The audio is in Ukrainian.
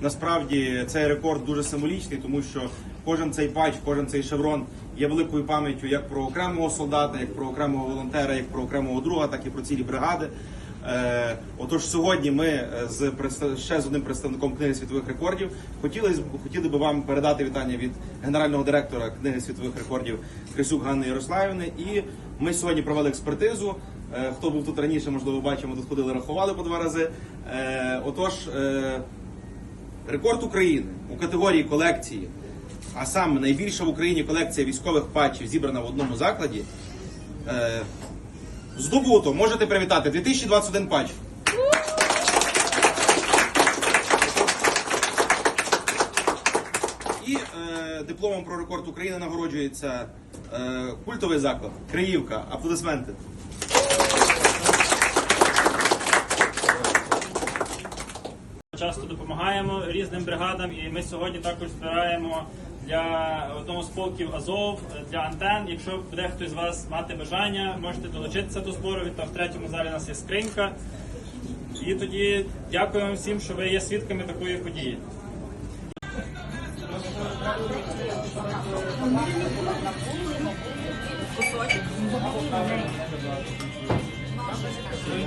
насправді цей рекорд дуже символічний, тому що кожен цей патч, кожен цей шеврон є великою пам'яттю як про окремого солдата, як про окремого волонтера, як про окремого друга, так і про цілі бригади. Е, Отож, сьогодні ми е, з ще з одним представником книги світових рекордів хотіли хотіли би вам передати вітання від генерального директора книги світових рекордів Крисюк Ганни Ярославівни. І ми сьогодні провели експертизу. Е, Хто був тут раніше, можливо, бачимо, тут ходили, рахували по два рази. Отож, рекорд України у категорії колекції, а саме найбільша в Україні колекція військових патчів зібрана в одному закладі. Е, Здобуто, можете привітати 2021 патч. І е, дипломом про рекорд України нагороджується е, культовий заклад Криївка. Аплодисменти. Часто допомагаємо різним бригадам, і ми сьогодні також збираємо для одного з полків Азов для антен. Якщо буде хтось з вас мати бажання, можете долучитися до збору. Від в третьому залі у нас є скринька. І тоді дякуємо всім, що ви є свідками такої події. Ні.